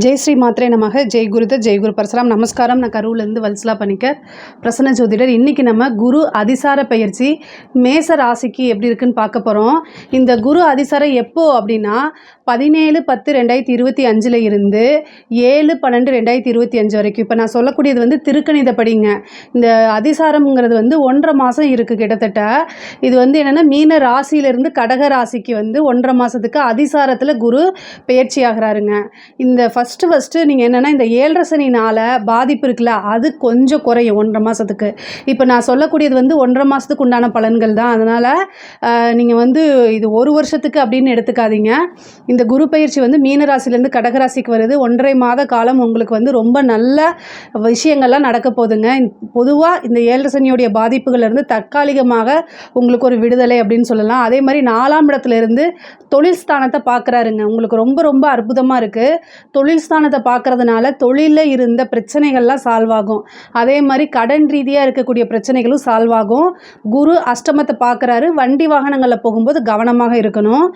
ஜெய் ஸ்ரீ மாத்திரை நமக. ஜெய் குருத ஜெய் குரு பரசுராம். நமஸ்காரம். நான் கரூர்லேருந்து வல்சலா பண்ணிக்க பிரசன்ன ஜோதிடர். இன்றைக்கி நம்ம குரு அதிசார பயிற்சி மேச ராசிக்கு எப்படி இருக்குன்னு பார்க்க போகிறோம் இந்த குரு அதிசாரம் எப்போ அப்படின்னா பதினேழு பத்து ரெண்டாயிரத்தி இருபத்தி அஞ்சில் இருந்து ஏழு பன்னெண்டு ரெண்டாயிரத்தி இருபத்தி அஞ்சு வரைக்கும். இப்போ நான் சொல்லக்கூடியது வந்து திருக்கணிதப்படிங்க இந்த அதிசாரம்ங்கிறது வந்து ஒன்றரை மாதம் இருக்குது கிட்டத்தட்ட. இது வந்து என்னென்னா மீன ராசியிலேருந்து கடக ராசிக்கு வந்து ஒன்றரை மாதத்துக்கு அதிசாரத்தில் குரு பயிற்சி ஆகிறாருங்க. இந்த ஃபஸ்ட்டு ஃபஸ்ட்டு நீங்கள் என்னென்னா இந்த ஏழரை சனினால் பாதிப்பு இருக்குல்ல அது கொஞ்சம் குறையும் ஒன்றரை மாதத்துக்கு இப்போ நான் சொல்லக்கூடியது வந்து ஒன்றரை மாதத்துக்கு உண்டான பலன்கள் தான். அதனால் நீங்கள் வந்து இது ஒரு வருஷத்துக்கு அப்படின்னு எடுத்துக்காதீங்க. இந்த குரு பயிற்சி வந்து மீனராசிலேருந்து கடகராசிக்கு வருது. ஒன்றரை மாத காலம் உங்களுக்கு வந்து ரொம்ப நல்ல விஷயங்கள்லாம் நடக்க போகுதுங்க. பொதுவாக இந்த ஏழரை சனியோடைய பாதிப்புகள்லேருந்து தற்காலிகமாக உங்களுக்கு ஒரு விடுதலை அப்படின்னு சொல்லலாம். அதே மாதிரி நாலாம் இடத்துலேருந்து தொழில் ஸ்தானத்தை பார்க்குறாருங்க உங்களுக்கு ரொம்ப ரொம்ப அற்புதமாக இருக்குது தொழில் ஸ்தானத்தை பார்க்கறதுனால தொழிலில் இருந்த பிரச்சனைகள்லாம் சால்வ் ஆகும். அதே மாதிரி கடன் ரீதியாக இருக்கக்கூடிய பிரச்சனைகளும் சால்வ் ஆகும். குரு அஷ்டமத்தை பார்க்குறாரு. வண்டி வாகனங்களில் போகும்போது கவனமாக இருக்கணும்.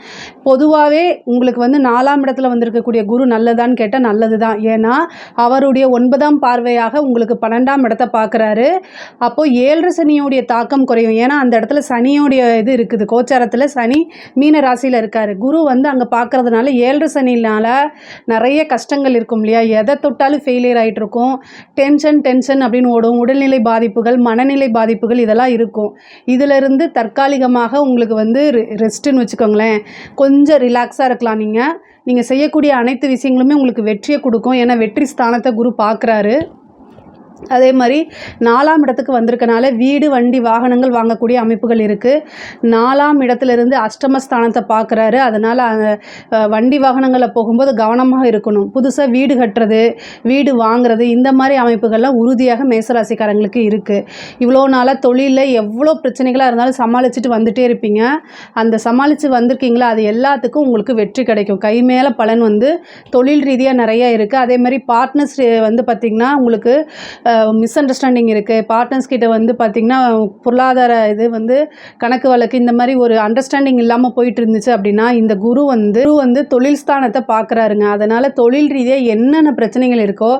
பொதுவாகவே உங்களுக்கு வந்து நாலாம் இடத்துல வந்திருக்கக்கூடிய குரு நல்லதான்னு கேட்டால் நல்லது தான் ஏன்னா அவருடைய ஒன்பதாம் பார்வையாக உங்களுக்கு பன்னெண்டாம் இடத்தை பார்க்குறாரு. அப்போது ஏழரை சனியோடைய தாக்கம் குறையும். ஏன்னா அந்த இடத்துல சனியோடைய இது இருக்குது. கோச்சாரத்தில் சனி மீன ராசியில் இருக்கார். குரு வந்து அங்கே பார்க்கறதுனால ஏழரை சனினால் நிறைய கஷ்டங்கள் இருக்கும் இல்லையா? எதை தொட்டாலும் ஃபெயிலியர் ஆகிட்டு இருக்கும் டென்ஷன் டென்ஷன் அப்படின்னு ஓடும். உடல்நிலை பாதிப்புகள் மனநிலை பாதிப்புகள் இதெல்லாம் இருக்கும். இதிலிருந்து தற்காலிகமாக உங்களுக்கு வந்து ரெஸ்ட்டுன்னு வச்சுக்கோங்களேன். கொஞ்சம் ரிலாக்ஸாக இருக்கலாம் நீங்கள் நீங்கள் செய்யக்கூடிய அனைத்து விஷயங்களுமே உங்களுக்கு வெற்றியை கொடுக்கும். ஏன்னா வெற்றி ஸ்தானத்தை குரு பார்க்குறாரு. அதே மாதிரி நாலாம் இடத்துக்கு வந்திருக்கனால வீடு வண்டி வாகனங்கள் வாங்கக்கூடிய அமைப்புகள் இருக்குது நாலாம் இடத்துலேருந்து அஷ்டமஸ்தானத்தை பார்க்குறாரு. அதனால் வண்டி வாகனங்களில் போகும்போது கவனமாக இருக்கணும். புதுசாக வீடு கட்டுறது வீடு வாங்குறது இந்த மாதிரி அமைப்புகள்லாம் உறுதியாக மேசராசிக்காரங்களுக்கு இருக்குது இவ்வளோ நாளாக தொழிலில் எவ்வளோ பிரச்சனைகளாக இருந்தாலும் சமாளிச்சுட்டு வந்துகிட்டே இருப்பீங்க. அந்த சமாளித்து வந்திருக்கீங்களா? அது எல்லாத்துக்கும் உங்களுக்கு வெற்றி கிடைக்கும். கை மேலே பலன் வந்து தொழில் ரீதியாக நிறைய இருக்குது அதே மாதிரி பார்ட்னர்ஸ் வந்து பார்த்திங்கன்னா உங்களுக்கு மிஸ் அண்டர்ஸ்டாண்டிங் இருக்குது பார்ட்னர்ஸ் கிட்ட வந்து பார்த்திங்கன்னா பொருளாதார இது வந்து கணக்கு வழக்கு இந்த மாதிரி ஒரு அண்டர்ஸ்டாண்டிங் இல்லாமல் போயிட்டு இருந்துச்சு அப்படின்னா இந்த குரு வந்து குரு வந்து தொழில் ஸ்தானத்தை பார்க்குறாருங்க அதனால் தொழில் ரீதியாக என்னென்ன பிரச்சனைகள் இருக்கோ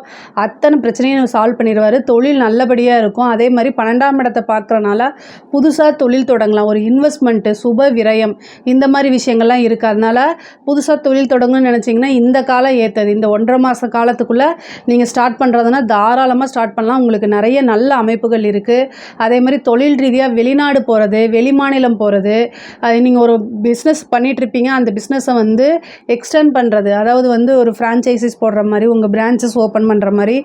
அத்தனை பிரச்சனையும் சால்வ் பண்ணிடுவார். தொழில் நல்லபடியாக இருக்கும். அதே மாதிரி பன்னெண்டாம் இடத்தை பார்க்குறனால புதுசாக தொழில் தொடங்கலாம். ஒரு இன்வெஸ்ட்மெண்ட்டு சுப விரயம் இந்த மாதிரி விஷயங்கள்லாம் இருக்குது அதனால் புதுசாக தொழில் தொடங்கணும்னு நினச்சிங்கன்னா இந்த காலம் ஏற்றது. இந்த ஒன்றரை மாத காலத்துக்குள்ளே நீங்கள் ஸ்டார்ட் பண்ணுறதுனா தாராளமாக ஸ்டார்ட் பண்ணலாம் உங்களுக்கு நிறைய நல்ல அமைப்புகள் இருக்குது அதே மாதிரி தொழில் ரீதியாக வெளிநாடு போகிறது வெளி மாநிலம் போகிறது நீங்கள் ஒரு பிஸ்னஸ் பண்ணிகிட்ருப்பீங்க அந்த பிஸ்னஸை வந்து எக்ஸ்டெண்ட் பண்ணுறது அதாவது வந்து ஒரு ஃப்ரான்ச்சைசிஸ் போடுற மாதிரி உங்கள் பிரான்ச்சஸ் ஓப்பன் பண்ணுற மாதிரி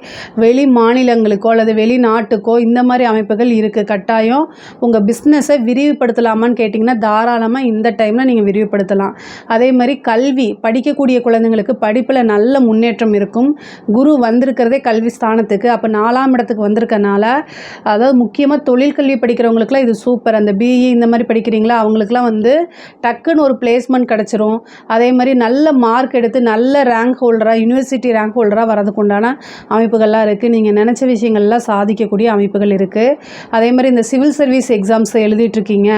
வெளி மாநிலங்களுக்கோ அல்லது வெளிநாட்டுக்கோ இந்த மாதிரி அமைப்புகள் இருக்குது கட்டாயம் உங்கள் பிஸ்னஸை விரிவுபடுத்தலாமான்னு கேட்டிங்கன்னா தாராளமாக இந்த டைமில் நீங்கள் விரிவுபடுத்தலாம். அதே மாதிரி கல்வி படிக்கக்கூடிய குழந்தைங்களுக்கு படிப்பில் நல்ல முன்னேற்றம் இருக்கும். குரு வந்திருக்கிறதே கல்வி ஸ்தானத்துக்கு அப்போ நாலாம் இடத்துக்கு வந்திருக்கனால அதாவது முக்கியமாக தொழில் கல்வி படிக்கிறவங்களுக்குலாம் இது சூப்பர் அந்த பிஇ இந்த மாதிரி படிக்கிறீங்களா அவங்களுக்குலாம் வந்து டக்குன்னு ஒரு பிளேஸ்மெண்ட் கிடச்சிரும். அதே மாதிரி நல்ல மார்க் எடுத்து நல்ல ரேங்க் ஹோல்டராக யூனிவர்சிட்டி ரேங்க் ஹோல்டராக வரதுக்கு உண்டான அமைப்புகள்லாம் இருக்குது நீங்கள் நினச்ச விஷயங்கள்லாம் சாதிக்கக்கூடிய அமைப்புகள் இருக்குது அதே மாதிரி இந்த சிவில் சர்வீஸ் எக்ஸாம்ஸ் எழுதிட்டுருக்கீங்க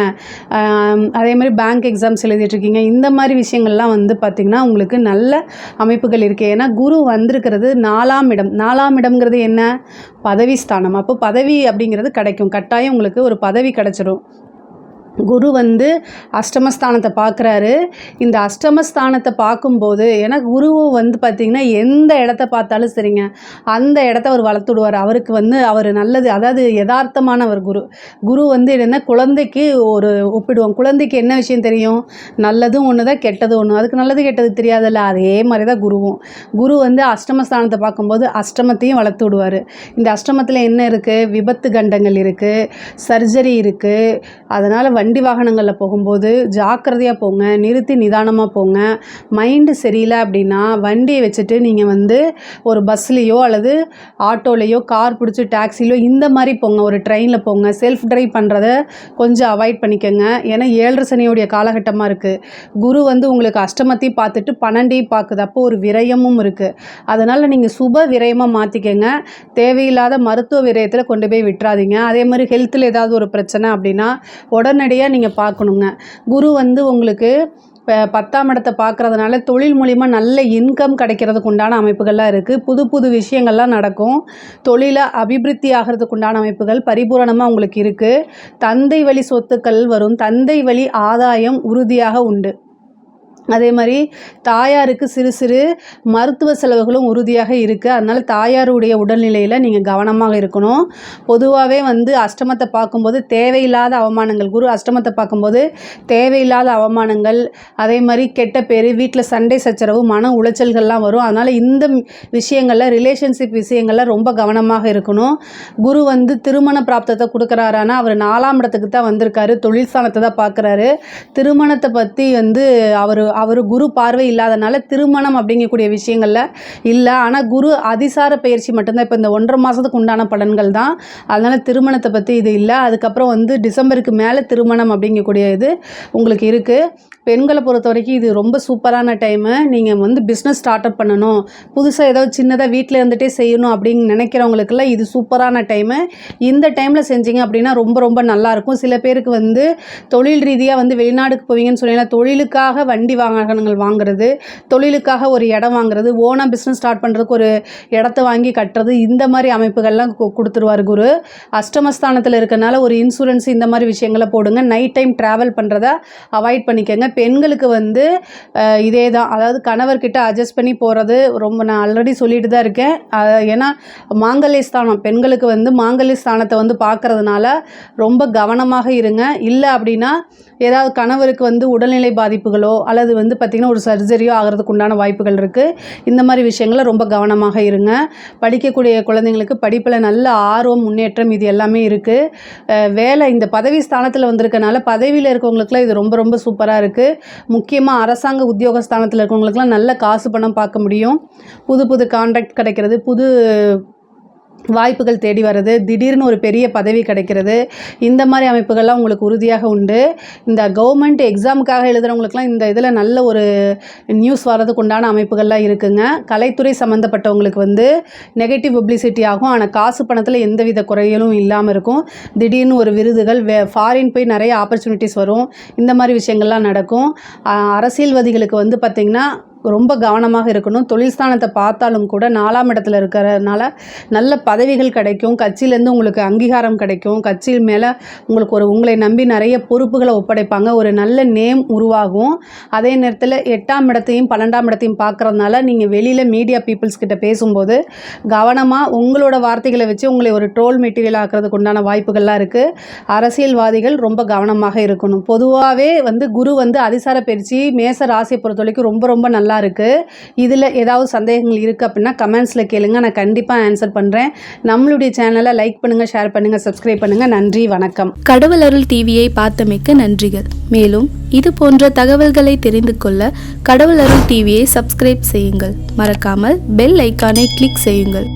அதே மாதிரி பேங்க் எக்ஸாம்ஸ் எழுதிட்டுருக்கீங்க இந்த மாதிரி விஷயங்கள்லாம் வந்து பார்த்திங்கன்னா உங்களுக்கு நல்ல அமைப்புகள் இருக்குது ஏன்னா குரு வந்திருக்கிறது நாலாம் இடம். நாலாம் இடம்ங்கிறது என்ன? பதவி ஸ்தானம். அப்போ பதவி அப்படிங்கிறது கிடைக்கும். கட்டாயம் உங்களுக்கு ஒரு பதவி கிடச்சிரும். குரு வந்து அஷ்டமஸ்தானத்தை பார்க்குறாரு. இந்த அஷ்டமஸ்தானத்தை பார்க்கும்போது ஏன்னா குரு வந்து பார்த்திங்கன்னா எந்த இடத்த பார்த்தாலும் சரிங்க. அந்த இடத்த அவர் வளர்த்துடுவார் அவருக்கு வந்து அவர் நல்லது அதாவது யதார்த்தமானவர் குரு. குரு வந்து என்ன குழந்தைக்கு ஒரு ஒப்பிடுவோம் குழந்தைக்கு என்ன விஷயம் தெரியும்? நல்லதும் ஒன்று தான் கெட்டதும் ஒன்று அதுக்கு நல்லது கெட்டது தெரியாதுல்ல. அதே மாதிரி தான் குருவும். குரு வந்து அஷ்டமஸ்தானத்தை பார்க்கும்போது அஷ்டமத்தையும் வளர்த்து விடுவார். இந்த அஷ்டமத்தில் என்ன இருக்குது விபத்து கண்டங்கள் இருக்குது சர்ஜரி இருக்குது அதனால் வண்டி வாகனங்களில் போகும்போது ஜாக்கிரதையாக போங்க நிறுத்தி நிதானமாக போங்க. மைண்டு சரியில்லை அப்படின்னா வண்டியை வச்சுட்டு நீங்கள் வந்து ஒரு பஸ்லேயோ அல்லது ஆட்டோலேயோ கார் பிடிச்சி டாக்ஸிலையோ இந்த மாதிரி போங்க. ஒரு ட்ரெயினில் போங்க. செல்ஃப் ட்ரைவ் பண்ணுறத கொஞ்சம் அவாய்ட் பண்ணிக்கோங்க. ஏன்னா ஏழரை சனியோடைய காலகட்டமாக இருக்குது குரு வந்து உங்களுக்கு அஷ்டமத்தையும் பார்த்துட்டு பன்னெண்டையும் பார்க்குது. அப்போ ஒரு விரயமும் இருக்குது அதனால் நீங்கள் சுப விரயமாக மாற்றிக்கங்க தேவையில்லாத மருத்துவ விரயத்தில் கொண்டு போய் விட்டுறாதீங்க. அதே மாதிரி ஹெல்த்தில் ஏதாவது ஒரு பிரச்சனை அப்படின்னா உடனடி உடனடியாக நீங்கள் பார்க்கணுங்க. குரு வந்து உங்களுக்கு இப்போ பத்தாம் இடத்தை பார்க்கறதுனால தொழில் மூலிமா நல்ல இன்கம் கிடைக்கிறதுக்கு உண்டான அமைப்புகள்லாம் இருக்குது புது புது விஷயங்கள்லாம் நடக்கும். தொழிலை அபிவிருத்தி ஆகிறதுக்கு உண்டான அமைப்புகள் பரிபூரணமாக உங்களுக்கு இருக்குது தந்தை வழி சொத்துக்கள் வரும். தந்தை வழி ஆதாயம் உறுதியாக உண்டு. அதே மாதிரி தாயாருக்கு சிறு சிறு மருத்துவ செலவுகளும் உறுதியாக இருக்குது அதனால் தாயாருடைய உடல்நிலையில் நீங்கள் கவனமாக இருக்கணும். பொதுவாகவே வந்து அஷ்டமத்தை பார்க்கும்போது தேவையில்லாத அவமானங்கள் குரு அஷ்டமத்தை பார்க்கும்போது தேவையில்லாத அவமானங்கள் அதே மாதிரி கெட்ட பேர் வீட்டில் சண்டை சச்சரவு மன உளைச்சல்கள்லாம் வரும். அதனால் இந்த விஷயங்களில் ரிலேஷன்ஷிப் விஷயங்களில் ரொம்ப கவனமாக இருக்கணும். குரு வந்து திருமண பிராப்தத்தை கொடுக்குறாரானா அவர் நாலாம் இடத்துக்கு தான் வந்திருக்காரு தொழில் ஸ்தானத்தை தான் பார்க்குறாரு. திருமணத்தை பற்றி வந்து அவர் அவர் குரு பார்வை இல்லாதனால திருமணம் அப்படிங்கக்கூடிய விஷயங்களில் இல்லை. ஆனால் குரு அதிசார பயிற்சி மட்டும்தான். இப்போ இந்த ஒன்றரை மாதத்துக்கு உண்டான பலன்கள் தான். அதனால் திருமணத்தை பற்றி இது இல்லை. அதுக்கப்புறம் வந்து டிசம்பருக்கு மேலே திருமணம் அப்படிங்கக்கூடிய இது உங்களுக்கு இருக்குது பெண்களை பொறுத்த வரைக்கும் இது ரொம்ப சூப்பரான டைமு. நீங்கள் வந்து பிஸ்னஸ் ஸ்டார்ட் அப் பண்ணணும். புதுசாக ஏதாவது சின்னதாக வீட்டில் இருந்துகிட்டே செய்யணும் அப்படின்னு நினைக்கிறவங்களுக்குலாம் இது சூப்பரான டைமு. இந்த டைமில் செஞ்சீங்க அப்படின்னா ரொம்ப ரொம்ப நல்லாயிருக்கும் சில பேருக்கு வந்து தொழில் ரீதியாக வந்து வெளிநாடுக்கு போவீங்கன்னு சொன்னீங்கன்னா தொழிலுக்காக வண்டி வாகனங்கள் வாங்குறது தொழிலுக்காக ஒரு இடம் வாங்குறது ஓனாக பிஸ்னஸ் ஸ்டார்ட் பண்ணுறதுக்கு ஒரு இடத்த வாங்கி கட்டுறது இந்த மாதிரி அமைப்புகள்லாம் கொடுத்துருவார் குரு. அஷ்டமஸ்தானத்தில் இருக்கனால ஒரு இன்சூரன்ஸ் இந்த மாதிரி விஷயங்களை போடுங்க. நைட் டைம் ட்ராவல் பண்ணுறத அவாய்ட் பண்ணிக்கோங்க. பெண்களுக்கு வந்து இதே தான் அதாவது கணவர்கிட்ட அட்ஜஸ்ட் பண்ணி போகிறது ரொம்ப நான் ஆல்ரெடி சொல்லிட்டு தான் இருக்கேன். ஏன்னா மாங்கல்ய ஸ்தானம் பெண்களுக்கு வந்து மாங்கல்ய ஸ்தானத்தை வந்து பார்க்குறதுனால ரொம்ப கவனமாக இருங்க. இல்லை அப்படின்னா ஏதாவது கணவருக்கு வந்து உடல்நிலை பாதிப்புகளோ அல்லது வந்து பார்த்திங்கன்னா ஒரு சர்ஜரியோ ஆகிறதுக்கு உண்டான வாய்ப்புகள் இருக்குது இந்த மாதிரி விஷயங்கள ரொம்ப கவனமாக இருங்க. படிக்கக்கூடிய குழந்தைங்களுக்கு படிப்பில் நல்ல ஆர்வம் முன்னேற்றம் இது எல்லாமே இருக்குது வேலை இந்த பதவி ஸ்தானத்தில் வந்திருக்கனால பதவியில் இருக்கவங்களுக்குலாம் இது ரொம்ப ரொம்ப சூப்பராக இருக்குது முக்கியமாக அரசாங்க உத்தியோக ஸ்தானத்தில் இருக்கவங்களுக்குலாம் நல்ல காசு பணம் பார்க்க முடியும். புது புது கான்ட்ராக்ட் கிடைக்கிறது புது வாய்ப்புகள் தேடி வர்றது. திடீர்னு ஒரு பெரிய பதவி கிடைக்கிறது. இந்த மாதிரி அமைப்புகள்லாம் உங்களுக்கு உறுதியாக உண்டு. இந்த கவர்மெண்ட் எக்ஸாமுக்காக எழுதுகிறவங்களுக்குலாம் இந்த இதில் நல்ல ஒரு நியூஸ் வர்றதுக்கு உண்டான அமைப்புகள்லாம் இருக்குங்க. கலைத்துறை சம்மந்தப்பட்டவங்களுக்கு வந்து நெகட்டிவ் பப்ளிசிட்டி ஆகும். ஆனால் காசு பணத்தில் எந்தவித குறைகளும் இல்லாமல் இருக்கும். திடீர்னு ஒரு விருதுகள் வே ஃபாரின் போய் நிறைய ஆப்பர்ச்சுனிட்டிஸ் வரும். இந்த மாதிரி விஷயங்கள்லாம் நடக்கும். அரசியல்வாதிகளுக்கு வந்து பார்த்திங்கன்னா ரொம்ப கவனமாக இருக்கணும். தொழில் ஸ்தானத்தை பார்த்தாலும் கூட நாலாம் இடத்துல இருக்கிறதுனால நல்ல பதவிகள் கிடைக்கும். கட்சியிலேருந்து உங்களுக்கு அங்கீகாரம் கிடைக்கும். கட்சியில் மேலே உங்களுக்கு ஒரு உங்களை நம்பி நிறைய பொறுப்புகளை ஒப்படைப்பாங்க. ஒரு நல்ல நேம் உருவாகும். அதே நேரத்தில் எட்டாம் இடத்தையும் பன்னெண்டாம் இடத்தையும் பார்க்கறதுனால நீங்கள் வெளியில் மீடியா பீப்புள்ஸ் கிட்ட பேசும்போது கவனமாக உங்களோட வார்த்தைகளை வச்சு உங்களை ஒரு ட்ரோல் மெட்டீரியல் ஆக்கிறதுக்கு உண்டான வாய்ப்புகள்லாம் இருக்குது அரசியல்வாதிகள் ரொம்ப கவனமாக இருக்கணும். பொதுவாகவே வந்து குரு வந்து அதிசார பயிற்சி மேச ராசியை பொறுத்த வரைக்கும் ரொம்ப ரொம்ப நல்லா இருக்குது இதில் ஏதாவது சந்தேகங்கள் இருக்குது அப்படின்னா கமெண்ட்ஸில் கேளுங்க. நான் கண்டிப்பாக ஆன்சர் பண்ணுறேன் நம்மளுடைய சேனலை லைக் பண்ணுங்கள் ஷேர் பண்ணுங்கள் சப்ஸ்கிரைப் பண்ணுங்கள் நன்றி வணக்கம். கடவுள் அருள் டிவியை பார்த்தமைக்க நன்றிகள். மேலும் இது போன்ற தகவல்களை தெரிந்து கொள்ள கடவுள் அருள் டிவியை சப்ஸ்கிரைப் செய்யுங்கள். மறக்காமல் பெல் ஐக்கானை கிளிக் செய்யுங்கள்.